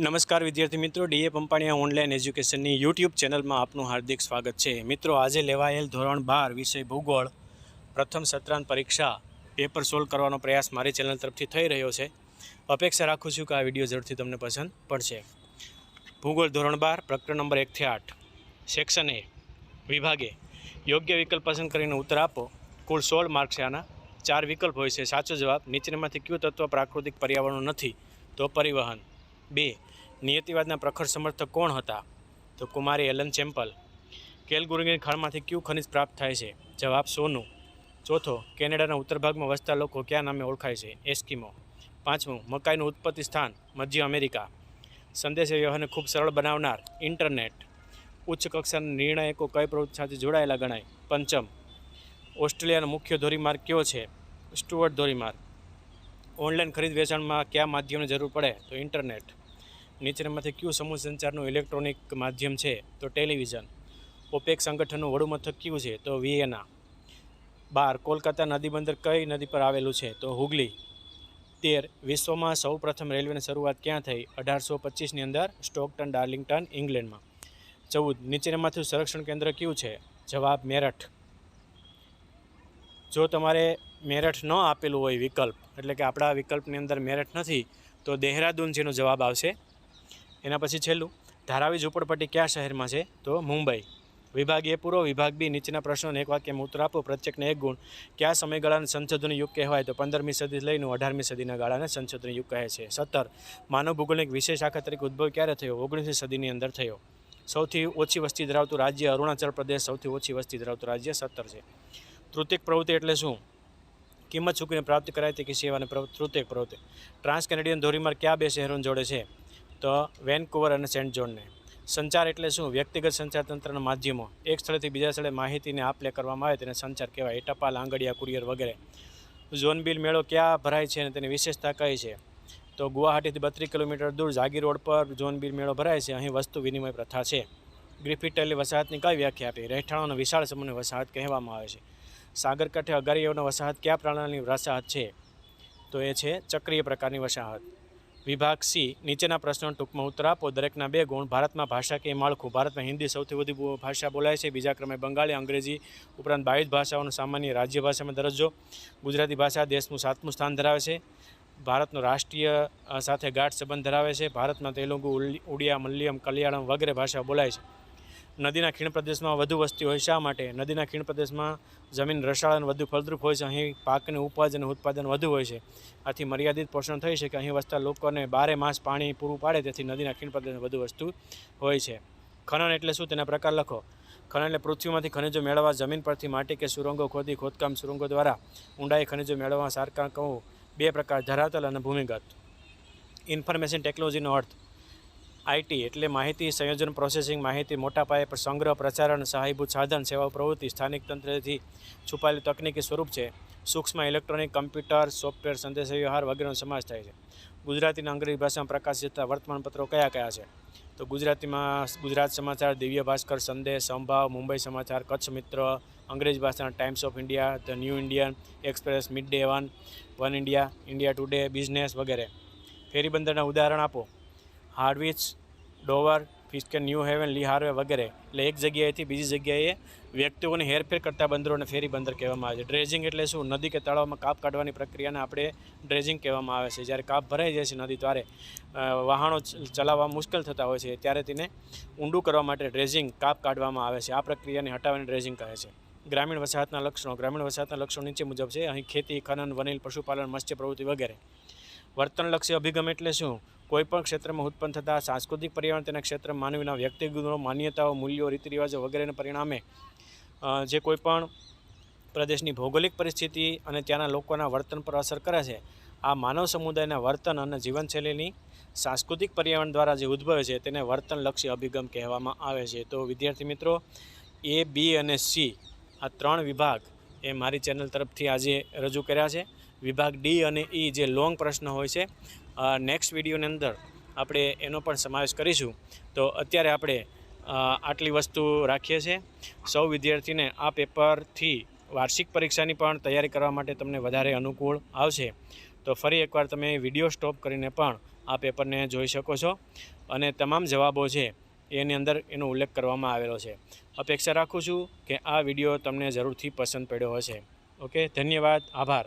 નમસ્કાર વિદ્યાર્થી મિત્રો, ડીએ પંપાણીયા ઓનલાઈન એજ્યુકેશનની યુટ્યુબ ચેનલમાં આપનું હાર્દિક સ્વાગત છે. મિત્રો, આજે લેવાયેલ ધોરણ બાર વિષય ભૂગોળ, પ્રથમ સત્રાંત પરીક્ષા, પેપર સોલ્વ કરવાનો પ્રયાસ મારી ચેનલ તરફથી થઈ રહ્યો છે. અપેક્ષા રાખું છું કે આ વીડિયો જરૂરથી તમને પસંદ પડશે. ભૂગોળ ધોરણ બાર, પ્રકરણ નંબર એકથી આઠ. સેક્શન એ, વિભાગે, યોગ્ય વિકલ્પ પસંદ કરીને ઉત્તર આપો. કુલ સોળ માર્ક છે આના. ચાર વિકલ્પ હોય છે. સાચો જવાબ, નીચેનામાંથી કયું તત્વ પ્રાકૃતિક પર્યાવરણ નથી. તો પરિવહન. બે. નિયતિવાદના પ્રખર સમર્થક કોણ હતા? તો કુમારી એલન ચેમ્પલ. કેલગુરુગીની ખાણમાંથી કયું ખનિજ પ્રાપ્ત થાય છે? જવાબ સોનું. ચોથો, કેનેડાના ઉત્તર ભાગમાં વસતા લોકો કયા નામે ઓળખાય છે? એસ્કીમો. પાંચમું, મકાઈનું ઉત્પત્તિ સ્થાન, મધ્ય અમેરિકા. સંદેશ વ્યવહારને ખૂબ સરળ બનાવનાર ઇન્ટરનેટ. ઉચ્ચ કક્ષાના નિર્ણાયકો કઈ પ્રવૃત્તિ સાથે જોડાયેલા ગણાય? પંચમ, ઓસ્ટ્રેલિયાનો મુખ્ય ધોરીમાર્ગ કયો છે? સ્ટુઅર્ટ ધોરીમાર્ગ. ઓનલાઈન ખરીદ વેચાણમાં કયા માધ્યમની જરૂર પડે? તો ઇન્ટરનેટ. નીચેનામાંથી કયું સમૂહ સંચારનું ઇલેક્ટ્રોનિક માધ્યમ છે? તો ટેલિવિઝન. ઓપેક સંગઠનનું વડું મથક કયું છે? તો વિયેના. બાર, કોલકાતા નદી બંદર કઈ નદી પર આવેલું છે? તો હુગલી. તેર, વિશ્વમાં સૌપ્રથમ રેલવેની શરૂઆત ક્યાં થઈ? અઢારસો પચીસની અંદર સ્ટોકટન, ડાર્લિંગટન, ઇંગ્લેન્ડમાં. ચૌદ, નીચેનામાંથી સંરક્ષણ કેન્દ્ર કયું છે? જવાબ, મેરઠ. જો તમારે મેરઠ ન આપેલું હોય વિકલ્પ, એટલે કે આપણા વિકલ્પની અંદર મેરઠ નથી, તો દેહરાદૂન જેનો જવાબ આવશે એના પછી છેલ્લું, ધારાવી ઝૂંપડપટ્ટી કયા શહેરમાં છે? તો મુંબઈ. વિભાગ એ પૂરો વિભાગ બી નીચેના પ્રશ્નોને એક વાક્યમાં ઉત્તર આપો, પ્રત્યેકને એક ગુણ. કયા સમયગાળાને સંશોધન યુગ કહેવાય? તો પંદરમી સદી લઈને અઢારમી સદીના ગાળાને સંશોધન યુગ કહે છે. સત્તર, માનવ ભૂગોળની વિશેષ શાખા તરીકે ઉદ્ભવ ક્યારે થયો? ઓગણીસમી સદીની અંદર થયો. સૌથી ઓછી વસ્તી ધરાવતું રાજ્ય અરુણાચલ પ્રદેશ, સૌથી ઓછી વસ્તી ધરાવતું રાજ્ય સત્તર છે. તૃતિક પ્રવૃત્તિ એટલે શું? કિંમત ચૂકવીને પ્રાપ્ત કરાય તે કે સેવાને તૃતિક પ્રવૃત્તિ. ટ્રાન્સ કેનેડિયન ધોરીમાર્ગ કયા બે શહેરોને જોડે છે? તો વેનકુવર અને સેન્ટ જોનને. સંચાર એટલે શું? વ્યક્તિગત સંચાર તંત્રના માધ્યમો. એક સ્થળેથી બીજા સ્થળે માહિતીને આપ લે કરવામાં આવે તેને સંચાર કહેવાય. ટપાલ આંગડિયા કુરિયર વગેરે. ઝોન બિલ મેળો ક્યાં ભરાય છે અને તેની વિશેષતા કઈ છે? તો ગુવાહાટીથી બત્રીસ કિલોમીટર દૂર જાગીર રોડ પર ઝોન બિલ મેળો ભરાય છે. અહીં વસ્તુ વિનિમય પ્રથા છે. ગ્રિફિટેલી વસાહતની કઈ વ્યાખ્યા આપી? રહેઠાણોનો વિશાળ સમૂહને વસાહત કહેવામાં આવે છે. સાગરકાંઠે અગારીઓનો વસાહત કયા પ્રાણીની વસાહત છે? તો એ છે ચક્રીય પ્રકારની વસાહત. વિભાગ સી, નીચેના પ્રશ્નો ટૂંકમાં ઉત્તર આપો. દરેકના બે ગુણ, ભારતમાં ભાષા કે માળખું. ભારતમાં હિન્દી સૌથી વધુ ભાષા બોલાય છે. બીજા ક્રમે બંગાળી, અંગ્રેજી ઉપરાંત બાવીસ ભાષાઓનો સામાન્ય રાજ્ય ભાષામાં દરજ્જો. ગુજરાતી ભાષા દેશનું સાતમું સ્થાન ધરાવે છે. ભારતનો રાષ્ટ્રીય સાથે ગાઢ સંબંધ ધરાવે છે. ભારતમાં તેલુગુ ઉડિયા મલયાલમ કલ્યાણમ વગેરે ભાષા બોલાય છે. નદીના ખીણ પ્રદેશમાં વધુ વસ્તી હોય શા માટે? નદીના ખીણ પ્રદેશમાં જમીન રસાળ અને વધુ ફળદ્રુપ હોય છે, અહીં પાકની ઉપજ અને ઉત્પાદન વધુ હોય છે. આથી મર્યાદિત પોષણ થઈ છે કે અહીં વસતા લોકોને બારે માસ પાણી પૂરું પાડે તેથી નદીના ખીણ પ્રદેશમાં વધુ વસ્તુ હોય છે. ખનન એટલે શું? તેના પ્રકાર લખો. ખનન એટલે પૃથ્વીમાંથી ખનિજો મેળવવા, જમીન પરથી માટી કે સુરંગો ખોદી, ખોદકામ સુરંગો દ્વારા ઊંડાઈ ખનિજો મેળવવા, સારકાર કહું. બે પ્રકાર, ધરાતલ અને ભૂમિગત. ઇન્ફોર્મેશન ટેકનોલોજીનો અર્થ આઈટી એટલે માહિતી સંયોજન પ્રોસેસિંગ, માહિતી મોટા પાયે સંગ્રહ પ્રચારણ સહાયભૂત સાધન, સેવા પ્રવૃત્તિ, સ્થાનિક તંત્રથી છુપાયેલું તકનીકી સ્વરૂપ છે. સૂક્ષ્મ ઇલેક્ટ્રોનિક, કમ્પ્યુટર, સોફ્ટવેર, સંદેશાવ્યવહાર વગેરેનો સમાવેશ થાય છે. ગુજરાતીના અંગ્રેજી ભાષામાં પ્રકાશિત થતા વર્તમાનપત્રો કયા કયા છે? તો ગુજરાતીમાં ગુજરાત સમાચાર, દિવ્ય ભાસ્કર, સંદેશ, સંભાવ, મુંબઈ સમાચાર, કચ્છ મિત્ર, અંગ્રેજી ભાષાના Times of India, the New Indian Express, Mid Day one one India India Today, business વગેરે. ફેરીબંદરના ઉદાહરણ આપો. હાર્ડવિચ ડોવર ફિસ્કેન ન્યૂ હેવન, લી હાર્વે વગેરે. એટલે એક જગ્યાએથી બીજી જગ્યાએ વ્યક્તિઓને હેરફેર કરતા બંદરોને ફેરી બંદર કહેવામાં આવે છે. ડ્રેજિંગ એટલે શું? નદી કે તળાવમાં કાપ કાઢવાની પ્રક્રિયાને આપણે ડ્રેજિંગ કહેવામાં આવે છે. જ્યારે કાપ ભરાઈ જાય છે નદી ત્યારે વાહનો ચલાવવા મુશ્કેલ થતા હોય છે. ત્યારે તેને ઊંડું કરવા માટે ડ્રેજિંગ કાપ કાઢવામાં આવે છે. આ પ્રક્રિયાને હટાવીને ડ્રેજિંગ કહે છે. ગ્રામીણ વસાહતના લક્ષણો. ગ્રામીણ વસાહતના લક્ષણો નીચે મુજબ છે. અહીં ખેતી, ખનન, વનિલ, પશુપાલન મત્સ્ય પ્રવૃત્તિ વગેરે. વર્તનલક્ષી અભિગમ એટલે શું? કોઈપણ ક્ષેત્રમાં ઉત્પન્ન થતા સાંસ્કૃતિક પર્યાવરણ તેના ક્ષેત્રમાં માનવીના વ્યક્તિગત માન્યતાઓ, મૂલ્યો, રીતિરિવાજો વગેરેના પરિણામે જે કોઈપણ પ્રદેશની ભૌગોલિક પરિસ્થિતિ અને ત્યાંના લોકોના વર્તન પર અસર કરે છે, આ માનવ સમુદાયના વર્તન અને જીવનશૈલીની સાંસ્કૃતિક પર્યાવરણ દ્વારા જે ઉદ્ભવે છે તેને વર્તનલક્ષી અભિગમ કહેવામાં આવે છે. તો વિદ્યાર્થી મિત્રો, એ, બી અને સી આ ત્રણ વિભાગ એ મારી ચેનલ તરફથી આજે રજૂ કર્યા છે. વિભાગ ડી અને ઈ જે લોંગ પ્રશ્ન હોય છે નેક્સ્ટ વિડીયોની અંદર આપણે એનો પણ સમાવેશ કરીશું. તો અત્યારે આપણે આટલી વસ્તુ રાખીએ છીએ. સૌ વિદ્યાર્થીને આ પેપરથી વાર્ષિક પરીક્ષાની પણ તૈયારી કરવા માટે તમને વધારે અનુકૂળ આવશે. તો ફરી એકવાર તમે વીડિયો સ્ટોપ કરીને પણ આ પેપરને જોઈ શકો છો. અને તમામ જવાબો છે એની અંદર એનો ઉલ્લેખ કરવામાં આવેલો છે. અપેક્ષા રાખું છું કે આ વીડિયો તમને જરૂરથી પસંદ પડ્યો હશે. ઓકે, ધન્યવાદ, આભાર.